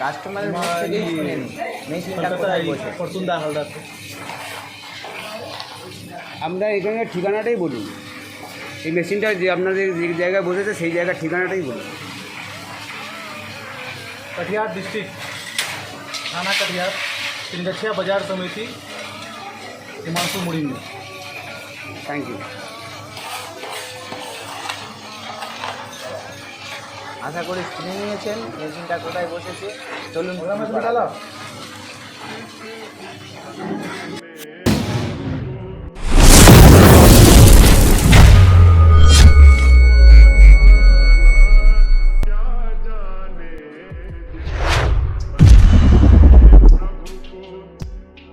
কাস্টমারের মুখ থেকেই শুনে নিই মেশিনটা কোথায় বসে ফরচুনদা হালদার আমরা এখানে ঠিকানাটাই বলুন এই মেশিনটা যে আপনাদের যে জায়গায় বসেছে সেই জায়গার ঠিকানাটাই বলুন कटिहार डिस्ट्रिक्ट थाना कटिहार तिनगछिया बाजार समिति हिमांशु मुड़ी में থ্যাংক ইউ আশা করি কিনে নিয়েছেন। মেশিনটা কোথায় বসেছে? চলুন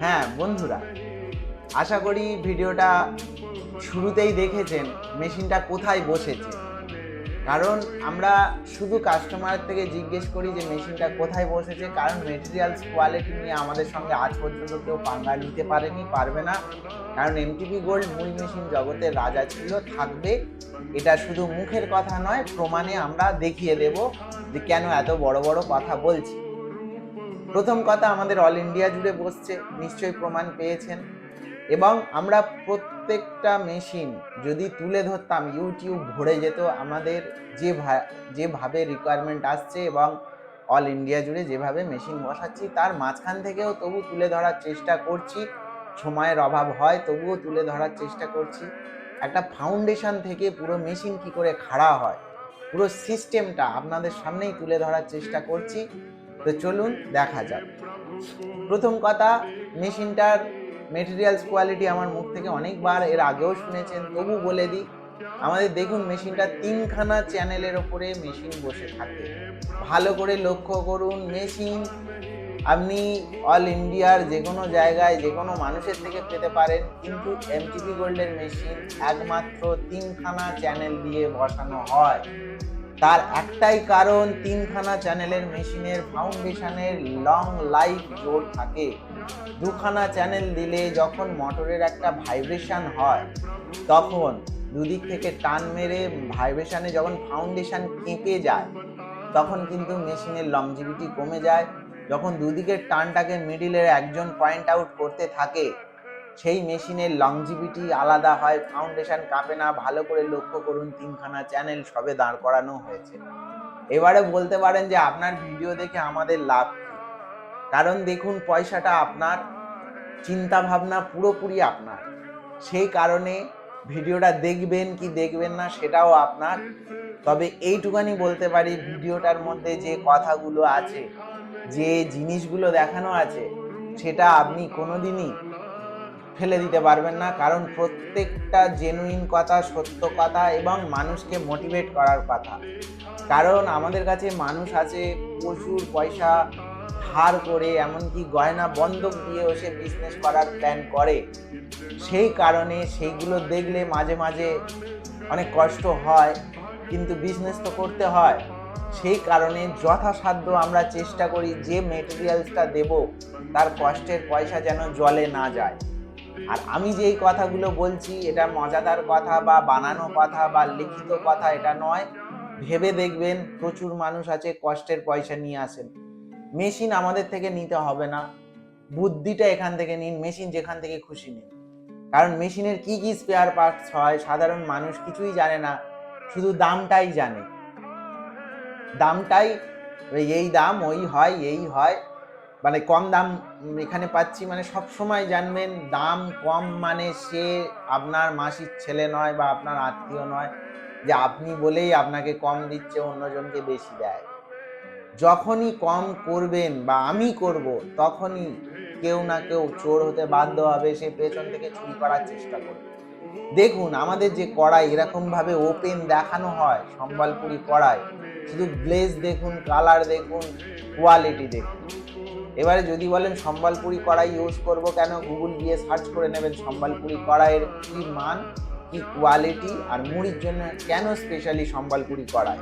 হ্যাঁ বন্ধুরা আশা করি ভিডিওটা শুরুতেই দেখেছেন মেশিনটা কোথায় বসেছে। কারণ আমরা শুধু কাস্টমার থেকে জিজ্ঞেস করি যে মেশিনটা কোথায় বসেছে, কারণ মেটেরিয়ালস কোয়ালিটি নিয়ে আমাদের সঙ্গে আজ পর্যন্ত কেউ পাঙ্গা নিতে পারেনি, পারবে না। কারণ এমটিপি গোল্ড মূল মেশিন জগতের রাজা ছিল, থাকবে। এটা শুধু মুখের কথা নয়, প্রমাণে আমরা দেখিয়ে দেব যে কেন এত বড় বড় কথা বলছি। প্রথম কথা আমাদের অল ইন্ডিয়া জুড়ে বসছে, নিশ্চয়ই প্রমাণ পেয়েছেন। এবং আমরা প্রত্যেকটা মেশিন যদি তুলে ধরতাম ইউটিউব ভরে যেত আমাদের যে যেভাবে রিকোয়ারমেন্ট আসছে এবং অল ইন্ডিয়া জুড়ে যেভাবে মেশিন বসাচ্ছি, তার মাঝখান থেকেও তবু তুলে ধরার চেষ্টা করছি। সময়ের অভাব হয়, তবুও তুলে ধরার চেষ্টা করছি। একটা ফাউন্ডেশন থেকে পুরো মেশিন কি করে খাড়া হয়, পুরো সিস্টেমটা আপনাদের সামনেই তুলে ধরার চেষ্টা করছি। তো চলুন, দেখা যাক। প্রথম কথা মেশিনটার মেটেরিয়ালস কোয়ালিটি আমার মুখ থেকে অনেকবার এর আগেও শুনেছেন তবু বলে দিই, আমাদের দেখুন মেশিনটা তিনখানা চ্যানেলের ওপরে মেশিন বসে থাকে। ভালো করে লক্ষ্য করুন মেশিন আপনি অল ইন্ডিয়ার যে কোনো জায়গায় যে কোনো মানুষের থেকে পেতে পারেন, কিন্তু এমটিপি গোল্ডের মেশিন একমাত্র তিনখানা চ্যানেল দিয়ে বসানো হয়। তার একটাই কারণ, তিনখানা চ্যানেলের মেশিনের ফাউন্ডেশনের লং লাইফ জোর থাকে। দুখানা চ্যানেল দিলে যখন মোটরের একটা ভাইব্রেশন হয়, তখন দুদিক থেকে টান মেরে ভাইব্রেশনে যখন ফাউন্ডেশন কেঁপে যায়, তখন কিন্তু মেশিনের লংজিভিটি কমে যায়। যখন দুদিকের টানটাকে মিডিলের একজন পয়েন্ট আউট করতে থাকে, সেই মেশিনের লংজিভিটি আলাদা হয়। ফাউন্ডেশন কাঁপে না, ভালো করে লক্ষ্য করুন, তিনখানা চ্যানেল সবে দাঁড় করানো হয়েছে। এবারে বলতে পারেন যে আপনার ভিডিও দেখে আমাদের লাভ? কারণ দেখুন, পয়সাটা আপনার চিন্তা ভাবনা পুরোপুরি আপনার। সেই কারণে ভিডিওটা দেখবেন কি দেখবেন না, সেটাও আপনার। তবে এইটুকানি বলতে পারি, ভিডিওটার মধ্যে যে কথাগুলো আছে, যে জিনিসগুলো দেখানো আছে, সেটা আপনি কোনোদিনই ফেলে দিতে পারবেন না। কারণ প্রত্যেকটা জেনুইন কথা, সত্য কথা এবং মানুষকে মোটিভেট করার কথা। কারণ আমাদের কাছে মানুষ আছে, প্রচুর পয়সা ধার করে এমনকি গয়না বন্ধক দিয়েও সে বিজনেস করার প্ল্যান করে। সেই কারণে সেইগুলো দেখলে মাঝে মাঝে অনেক কষ্ট হয়, কিন্তু বিজনেস তো করতে হয়। সেই কারণে যথাসাধ্য আমরা চেষ্টা করি যে মেটেরিয়ালসটা দেব, তার কষ্টের পয়সা যেন জলে না যায়। আর আমি যেই কথাগুলো বলছি, এটা মজাদার কথা বা বানানো কথা বা লিখিত কথা, এটা নয়। ভেবে দেখবেন প্রচুর মানুষ আছে কষ্টের পয়সা নিয়ে আসেন। মেশিন আমাদের থেকে নিতে হবে না। বুদ্ধিটা এখান থেকে নিন, মেশিন যেখান থেকে খুশি নিন। কারণ মেশিনের কি কি স্পেয়ার পার্টস হয়, সাধারণ মানুষ কিছুই জানে না, শুধু দামটাই জানে। দামটাই, এই দাম, ওই হয়, এই হয় মানে কম দাম এখানে পাচ্ছি মানে সব সময় জানবেন, দাম কম মানে সে আপনার মাসির ছেলে নয় বা আপনার আত্মীয় নয়, যে আপনি বলেই আপনাকে কম দিচ্ছে, অন্যজনকে বেশি দেয়। যখনই কম করবেন বা আমি করব, তখনই কেউ না কেউ চোর হতে বাধ্য হবে, সে পেছন থেকে চুরি করার চেষ্টা করবে। দেখুন, আমাদের যে কড়াই এরকম ভাবে ওপেন দেখানো হয়, সম্বলপুরি কড়াই, শুধু গ্লেজ দেখুন কালার দেখুন কোয়ালিটি দেখুন। এবারে যদি বলেন সম্বলপুরি কড়াই ইউজ করব কেন গুগল দিয়ে সার্চ করে নেবেন সম্বলপুরি কড়াইয়ের কী মান, কি কোয়ালিটি আর মুড়ির জন্য কেন স্পেশালি সম্বলপুরি কড়াই।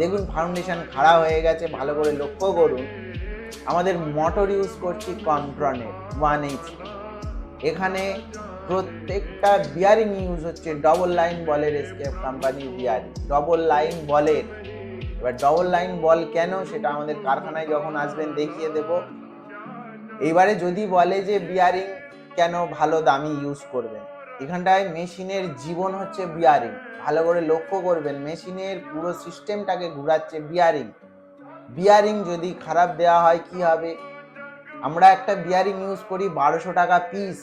দেখুন ফাউন্ডেশন খাড়া হয়ে গেছে, ভালো করে লক্ষ্য করুন। আমাদের মোটর ইউজ করছি কন্ট্রনের ওয়ান এইচ এখানে প্রত্যেকটা বিয়ারিং ইউজ হচ্ছে ডবল লাইন বলের এসকেপ কোম্পানির বিয়ারিং ডবল লাইন বলের। এবার ডবল লাইন বল কেন? সেটা আমাদের কারখানায় যখন আসবেন, দেখিয়ে দেব। এইবারে যদি বলে যে বিয়ারিং কেন ভালো দামি ইউজ করবেন? এখানটায় মেশিনের জীবন হচ্ছে বিয়ারিং ভালো করে লক্ষ্য করবেন, মেশিনের পুরো সিস্টেমটাকে ঘুরাচ্ছে বিয়ারিং বিয়ারিং যদি খারাপ দেওয়া হয়, কি হবে? আমরা একটা বিয়ারিং ইউজ করি বারোশো টাকা পিস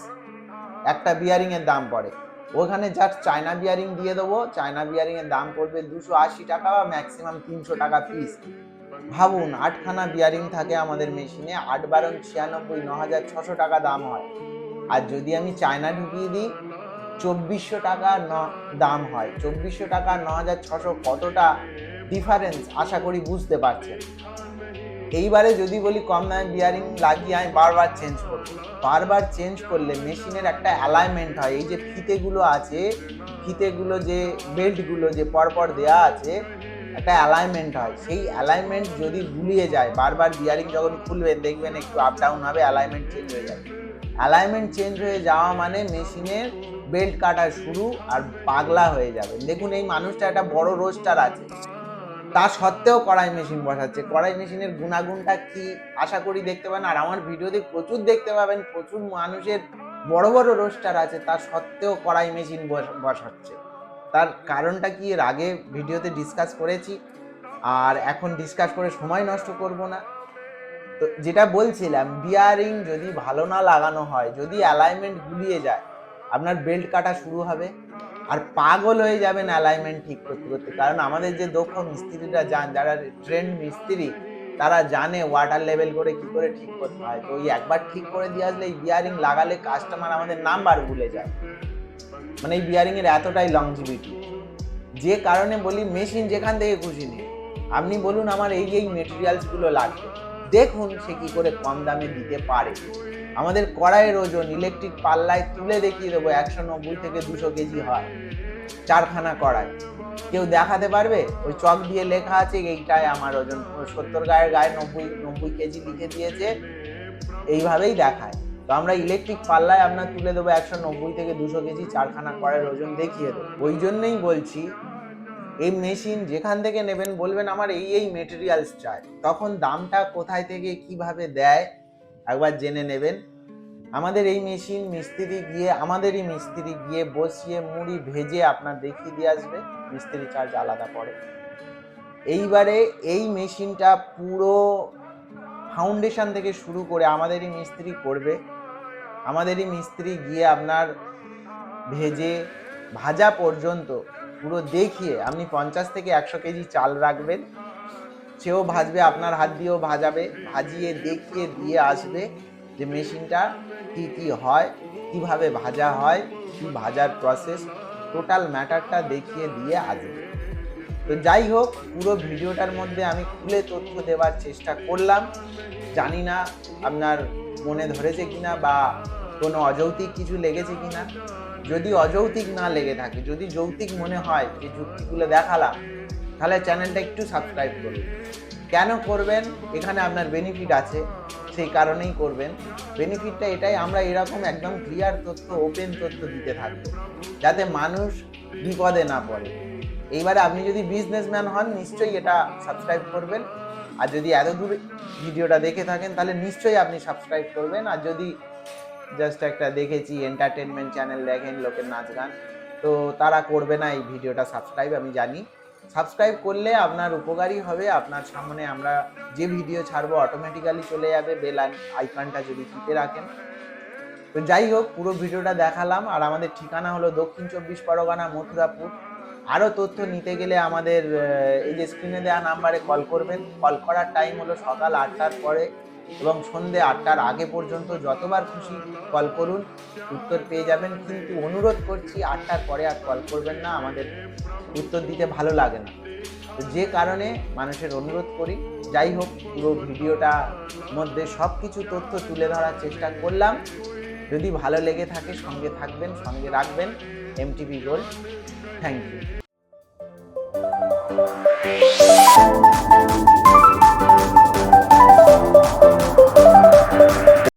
একটা বিয়ারিংয়ের দাম পড়ে। ওখানে জাস্ট চায়না বিয়ারিং দিয়ে দেবো। চায়না বিয়ারিংয়ের দাম পড়বে দুশো আশি টাকা বা ম্যাক্সিমাম তিনশো টাকা পিস ভাবুন, আটখানা বিয়ারিং থাকে আমাদের মেশিনে, আট বারং ছিয়ানব্বই ন হাজার ছশো টাকা দাম হয়। আর যদি আমি চায়না ঢুকিয়ে দিই চব্বিশশো টাকা ন দাম হয়। চব্বিশশো টাকা ন হাজার ছশো কতটা ডিফারেন্স আশা করি বুঝতে পারছেন। এইবারে যদি বলি কম দামে বিয়ারিং লাগিয়ে আমি বারবার চেঞ্জ করব। বারবার চেঞ্জ করলে মেশিনের একটা অ্যালাইনমেন্ট হয়। এই যে ফিতেগুলো আছে, ফিতেগুলো যে বেল্টগুলো যে পরপর দেয়া আছে, একটা অ্যালাইনমেন্ট হয়। সেই অ্যালাইনমেন্ট যদি গুলিয়ে যায়, বারবার বিয়ারিং যখন খুলবেন দেখবেন একটু আপ ডাউন হবে অ্যালাইনমেন্ট চেঞ্জ হয়ে যাবে। অ্যালাইনমেন্ট চেঞ্জ হয়ে যাওয়া মানে মেশিনের বেল্ট কাটা শুরু আর পাগলা হয়ে যাবে। দেখুন এই মানুষটা একটা বড় রোস্টার আছে। তা সত্ত্বেও কড়াই মেশিন বসাচ্ছে। কড়াই মেশিনের গুণাগুণটা কি আশা করি দেখতে পাবেন। আর আমার ভিডিওতে প্রচুর দেখতে পাবেন, প্রচুর মানুষের বড় বড় রোস্টার আছে, তা সত্ত্বেও কড়াই মেশিন বস- বসাচ্ছে। তার কারণটা কি এর আগে ভিডিওতে ডিসকাস করেছি। আর এখন ডিসকাস করে সময় নষ্ট করব না। তো যেটা বলছিলাম বিয়ারিং যদি ভালো না লাগানো হয়, যদি অ্যালাইনমেন্ট গুলিয়ে যায় আপনার বেল্ট কাটা শুরু হবে আর পাগল হয়ে যাবেন অ্যালাইনমেন্ট ঠিক করতে করতে। কারণ আমাদের যে দক্ষ মিস্ত্রিরা যান যারা ট্রেন্ড মিস্ত্রি, তারা জানে ওয়াটার লেভেল করে কি করে ঠিক করতে হয়। তো ওই একবার ঠিক করে দিয়ে আসলে এই বিয়ারিং লাগালে কাস্টমার আমাদের নাম্বার ভুলে যায়। মানে এই বিয়ারিং এর এতটাই লংজিভিটি যে কারণে বলি মেশিন যেখান থেকে খুশি নেই আপনি বলুন আমার এই এই মেটেরিয়ালসগুলো লাগবে। দেখুন সে কি করে কম দামে দিতে পারে। আমাদের কড়াইয়ের ওজন ইলেকট্রিক পাল্লায় তুলে দেখিয়ে দেবো, একশো নব্বই থেকে দুশো কেজি হয়। চারখানা কড়াই। কেউ দেখাতে পারবে? ওই চক দিয়ে লেখা আছে, এইটাই আমার ওজন। সত্তর গায়ের গায়ে নব্বই নব্বই কেজি লিখে দিয়েছে। এইভাবেই দেখায়। তো আমরা ইলেকট্রিক পাল্লায় আপনার তুলে দেবো একশো নব্বই থেকে দুশো কেজি, চারখানা কড়াইয়ের ওজন দেখিয়ে দেবো। ওই জন্যই বলছি এই মেশিন যেখান থেকে নেবেন বলবেন, আমার এই এই মেটেরিয়ালস চাই। তখন দামটা কোথায় থেকে কীভাবে দেয়, একবার জেনে নেবেন। আমাদের এই মেশিন মিস্ত্রি গিয়ে, আমাদেরই মিস্ত্রি গিয়ে বসিয়ে মুড়ি ভেজে আপনার দেখিয়ে দিয়ে আসবে, মিস্ত্রি চার্জ আলাদা পড়ে এইবারে এই মেশিনটা পুরো ফাউন্ডেশন থেকে শুরু করে আমাদেরই মিস্ত্রি করবে। আমাদেরই মিস্ত্রি গিয়ে আপনার ভেজে ভাজা পর্যন্ত পুরো দেখিয়ে আপনি পঞ্চাশ থেকে একশো কেজি চাল রাখবেন। সেও ভাজবে, আপনার হাত দিয়েও ভাজাবে। ভাজিয়ে, দেখিয়ে দিয়ে আসবে যে মেশিনটা কি কি হয়, কীভাবে ভাজা হয়, কি ভাজার প্রসেস টোটাল ম্যাটারটা দেখিয়ে দিয়ে আসবে। তো যাই হোক, পুরো ভিডিওটার মধ্যে আমি খুলে তথ্য দেওয়ার চেষ্টা করলাম। জানি না আপনার মনে ধরেছে কিনা বা কোনো অযৌক্তিক কিছু লেগেছে কিনা। যদি অযৌক্তিক না লেগে থাকে, যদি যৌক্তিক মনে হয় যে যুক্তিগুলো দেখালাম, তাহলে চ্যানেলটা একটু সাবস্ক্রাইব করুন। কেন করবেন? এখানে আপনার বেনিফিট আছে, সেই কারণেই করবেন। বেনিফিটটা এটাই, আমরা এরকম একদম ক্লিয়ার তথ্য ওপেন তথ্য দিতে থাকব যাতে মানুষ বিপদে না পড়ে। এইবারে আপনি যদি বিজনেসম্যান হন, নিশ্চয়ই এটা সাবস্ক্রাইব করবেন। আর যদি এত দূর ভিডিওটা দেখে থাকেন, তাহলে নিশ্চয়ই আপনি সাবস্ক্রাইব করবেন। আর যদি জাস্ট একটা দেখেছি এন্টারটেনমেন্ট চ্যানেল দেখেন, লোকের নাচ গান। তো তারা করবে না এই ভিডিওটা সাবস্ক্রাইব আমি জানি। সাবস্ক্রাইব করলে আপনার উপকারী হবে, আপনার সামনে আমরা যে ভিডিও ছাড়বো অটোমেটিক্যালি চলে যাবে বেল আইকনটা যদি টিপে রাখেন। তো যাই হোক, পুরো ভিডিওটা দেখালাম। আর আমাদের ঠিকানা হলো দক্ষিণ চব্বিশ পরগনা, মথুরাপুর। আরও তথ্য নিতে গেলে আমাদের এই যে স্ক্রিনে দেওয়া নাম্বারে কল করবেন। কল করার টাইম হলো সকাল আটটার পরে। এবং সন্ধে আটটার আগে পর্যন্ত যতবার খুশি কল করুন, উত্তর পেয়ে যাবেন। কিন্তু অনুরোধ করছি, আটটার পরে আর কল করবেন না, আমাদের উত্তর দিতে ভালো লাগে না। তো যে কারণে মানুষের অনুরোধ করি, যাই হোক, পুরো ভিডিওটা মধ্যে সব কিছু তথ্য তুলে ধরার চেষ্টা করলাম। যদি ভালো লেগে থাকে, সঙ্গে থাকবেন, সঙ্গে রাখবেন। MTV gold thank you